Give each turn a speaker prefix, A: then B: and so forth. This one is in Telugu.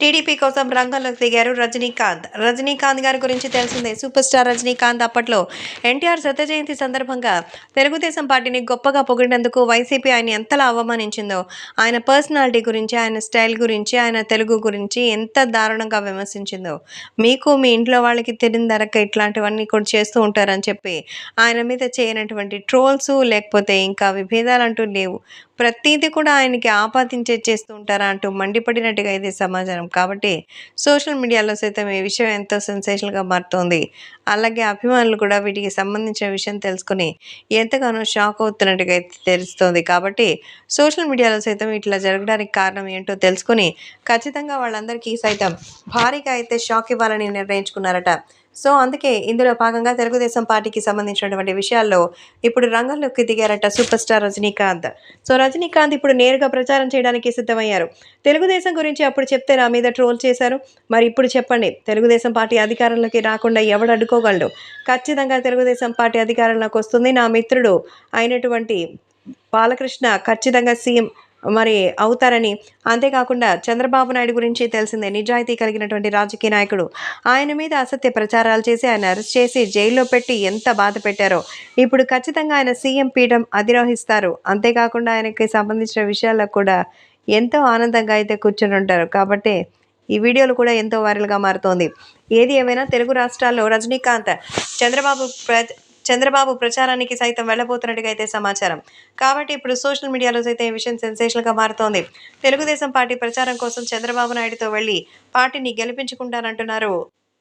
A: టీడీపీ కోసం రంగంలోకి దిగారు రజనీకాంత్. రజనీకాంత్ గారి గురించి తెలిసిందే. సూపర్ స్టార్ రజనీకాంత్ అప్పట్లో ఎన్టీఆర్ శత జయంతి సందర్భంగా తెలుగుదేశం పార్టీని గొప్పగా పొగిడినందుకు వైసీపీ ఆయన ఎంతలా అవమానించిందో ఆయన పర్సనాలిటీ గురించి ఆయన స్టైల్ గురించి ఆయన తెలుగు గురించి ఎంత దారుణంగా విమర్శించిందో మీకు మీ ఇంట్లో వాళ్ళకి తెలియదరక ఇట్లాంటివన్నీ కూడా చేస్తూ ఉంటారని చెప్పి ఆయన మీద చేయనటువంటి ట్రోల్స్ లేకపోతే ఇంకా విభేదాలు అంటూ లేవు. ప్రతీది కూడా ఆయనకి ఆపాదించే చేస్తూ ఉంటారా అంటూ మండిపడినట్టుగా ఇది సమాచారం కాబట్టి సోషల్ మీడియాలో సైతం ఈ విషయం ఎంతో సెన్సేషన్గా మారుతోంది. అలాగే అభిమానులు కూడా వీటికి సంబంధించిన విషయం తెలుసుకుని ఎంతగానో షాక్ అవుతున్నట్టుగా అయితే తెలుస్తోంది. కాబట్టి సోషల్ మీడియాలో సైతం ఇట్లా జరగడానికి కారణం ఏంటో తెలుసుకుని ఖచ్చితంగా వాళ్ళందరికీ సైతం భారీగా అయితే షాక్ ఇవ్వాలని నిర్ణయించుకున్నారట సో అందుకే ఇందులో భాగంగా తెలుగుదేశం పార్టీకి సంబంధించినటువంటి విషయాల్లో ఇప్పుడు రంగంలోకి దిగారట super star Rajinikanth. So Rajinikanth ఇప్పుడు నేరుగా ప్రచారం చేయడానికి సిద్ధమయ్యారు. తెలుగుదేశం గురించి అప్పుడు చెప్తే నా మీద ట్రోల్ చేశారు. మరి ఇప్పుడు చెప్పండి తెలుగుదేశం పార్టీ అధికారంలోకి రాకుండా ఎవడు అడ్డుకోగలడు? ఖచ్చితంగా తెలుగుదేశం పార్టీ అధికారంలోకి వస్తుంది నా మిత్రుడు అయినటువంటి బాలకృష్ణ ఖచ్చితంగా సీఎం మరి అవుతారని. అంతేకాకుండా చంద్రబాబు నాయుడు గురించి తెలిసిందే నిజాయితీ కలిగినటువంటి రాజకీయ నాయకుడు. ఆయన మీద అసత్య ప్రచారాలు చేసి ఆయన అరెస్ట్ చేసి జైల్లో పెట్టి ఎంత బాధ పెట్టారో. ఇప్పుడు ఖచ్చితంగా ఆయన సీఎం పీఠం అధిరోహిస్తారు. అంతేకాకుండా ఆయనకి సంబంధించిన విషయాల్లో కూడా ఎంతో ఆనందంగా అయితే కూర్చొని ఉంటారు. కాబట్టి ఈ వీడియోలు కూడా ఎంతో వైరల్గా మారుతోంది. ఏది ఏమైనా తెలుగు రాష్ట్రాల్లో రజనీకాంత్ చంద్రబాబు ప్ర చంద్రబాబు ప్రచారానికి సైతం వెళ్ళబోతున్నట్టుగా అయితే సమాచారం. కాబట్టి ఇప్పుడు సోషల్ మీడియాలో సైతం ఈ విషయం సెన్సేషన్గా మారుతోంది. తెలుగుదేశం పార్టీ ప్రచారం కోసం చంద్రబాబు నాయుడుతో వెళ్ళి పార్టీని గెలిపించుకుంటానంటున్నారు